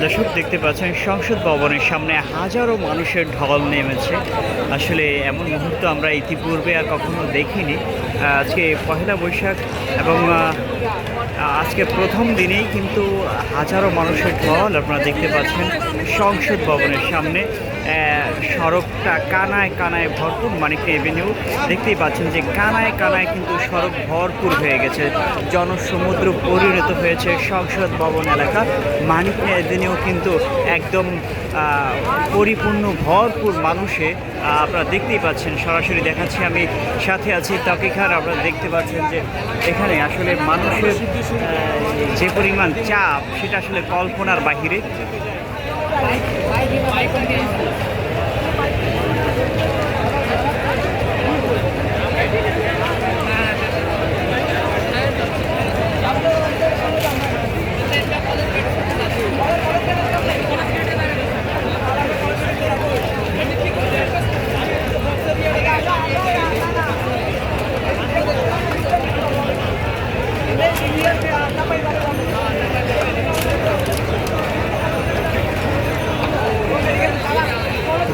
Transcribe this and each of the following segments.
দর্শক দেখতে পাচ্ছেন, সংসদ ভবনের সামনে হাজারো মানুষের ঢল নেমেছে। আসলে এমন মুহূর্ত আমরা ইতিপূর্বে আর কখনো দেখিনি। আজকে পহেলা বৈশাখ এবং আজকে প্রথম দিনেই কিন্তু হাজারো মানুষের ঢল আপনারা দেখতে পাচ্ছেন সংসদ ভবনের সামনে সড়কটা কানায় কানায় ভরপুর মানিক এভিনিউ। দেখতেই পাচ্ছেন যে কানায় কানায় কিন্তু সড়ক ভরপুর হয়ে গেছে। জনসমুদ্র পরিণত হয়েছে সংসদ ভবন এলাকা। মানিক এভিনিউ কিন্তু একদম পরিপূর্ণ ভরপুর মানুষে আপনারা দেখতেই পাচ্ছেন। সরাসরি দেখাচ্ছি আমি, সাথে আছি তাকি খান আপনারা দেখতে পাচ্ছেন যে এখানে আসলে মানুষের যে পরিমাণ চাপ সেটা আসলে কল্পনার বাহিরে।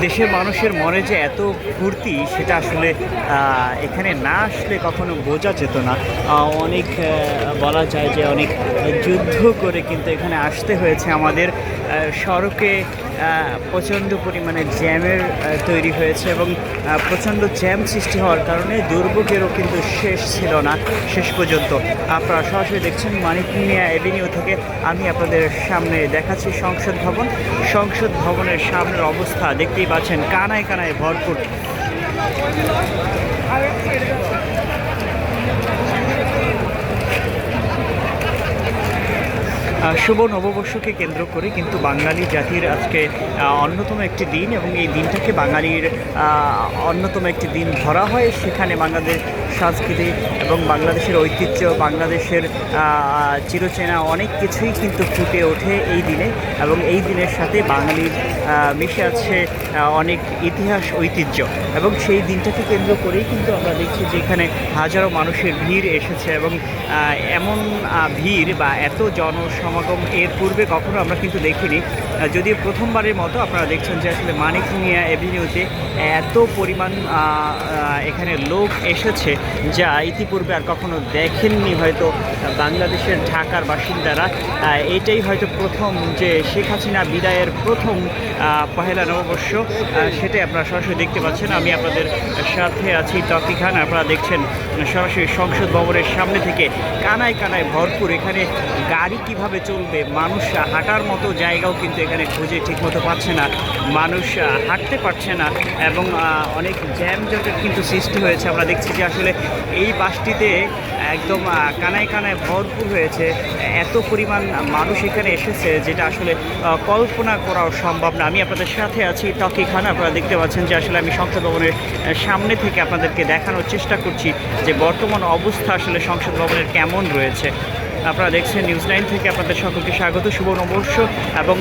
দেশের মানুষের মনে যে এত ফুর্তি, সেটা আসলে এখানে না আসলে কখনো বোঝা যেত না। অনেক বলা যায় যে অনেক যুদ্ধ করে কিন্তু এখানে আসতে হয়েছে আমাদের সড়কে প্রচণ্ড পরিমাণে জ্যামের তৈরি হয়েছে এবং প্রচণ্ড জ্যাম সৃষ্টি হওয়ার কারণে দুর্ভোগেরও কিন্তু শেষ ছিল না, শেষ পর্যন্ত। আপনারা সরাসরি দেখছেন মানিক মিয়া এভিনিউ থেকে আমি আপনাদের সামনে দেখাচ্ছি সংসদ ভবন। সংসদ ভবনের সামনের অবস্থা দেখতেই পাচ্ছেন, কানায় কানায় ভরপুর। শুভ নববর্ষকে কেন্দ্র করে কিন্তু বাঙালি জাতির আজকে অন্যতম একটি দিন এবং এই দিনটাকে বাঙালির অন্যতম একটি দিন ধরা হয়। সেখানে বাংলাদেশ সংস্কৃতি এবং বাংলাদেশের ঐতিহ্য, বাংলাদেশের চিরচেনা অনেক কিছুই কিন্তু ফুটে ওঠে এই দিনে এবং এই দিনের সাথে বাঙালির মিশে আছে অনেক ইতিহাস, ঐতিহ্য এবং সেই দিনটাকে কেন্দ্র করেই কিন্তু আমরা দেখছি যে এখানে হাজারো মানুষের ভিড় এসেছে এবং এমন ভিড় বা এত জনসমাগম এর পূর্বে কখনো আমরা কিন্তু দেখিনি। যদিও প্রথমবারের মতো আপনারা দেখছেন যে আসলে মানিক মিয়া এভিনিউতে এত পরিমাণ এখানে লোক এসেছে যা ইতিপূর্বে আর কখনো দেখেননি হয়তো বাংলাদেশের ঢাকার বাসিন্দারা। এটাই হয়তো প্রথম যে শেখ হাসিনা বিদায়ের প্রথম পহেলা নববর্ষ সেটাই আপনারা সরাসরি দেখতে পাচ্ছেন। আমি আপনাদের সাথে আছি তকি খান, আপনারা দেখছেন সরাসরি সংসদ ভবনের সামনে থেকে কানায় কানায় ভরপুর। এখানে গাড়ি কীভাবে চলবে, মানুষ হাঁটার মতো জায়গাও কিন্তু এখানে খুঁজে ঠিকমতো পাচ্ছে না। মানুষ হাঁটতে পারছে না এবং অনেক জ্যাম জটের কিন্তু সৃষ্টি হয়েছে। আমরা দেখছি যে আসলে এই বাসটিতে একদম কানায় কানায় ভরপুর হয়েছে। এত পরিমাণ মানুষ এখানে এসেছে যেটা আসলে কল্পনা করাও সম্ভব না। আমি আপনাদের সাথে আছি তকি খান। আপনারা দেখতে পাচ্ছেন যে আসলে আমি সংসদ ভবনের সামনে থেকে আপনাদেরকে দেখানোর চেষ্টা করছি যে বর্তমান অবস্থা আসলে সংসদ ভবনের কেমন রয়েছে। আপনারা দেখছেন নিউজ নাইন থেকে আপনাদের সকলকে স্বাগত শুভ নববর্ষ এবং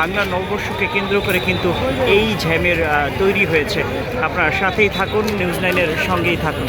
বাংলা নববর্ষকে কেন্দ্র করে কিন্তু এই ঝ্যামের তৈরি হয়েছে। আপনারা সাথেই থাকুন নিউজ নাইনের সঙ্গেই থাকুন।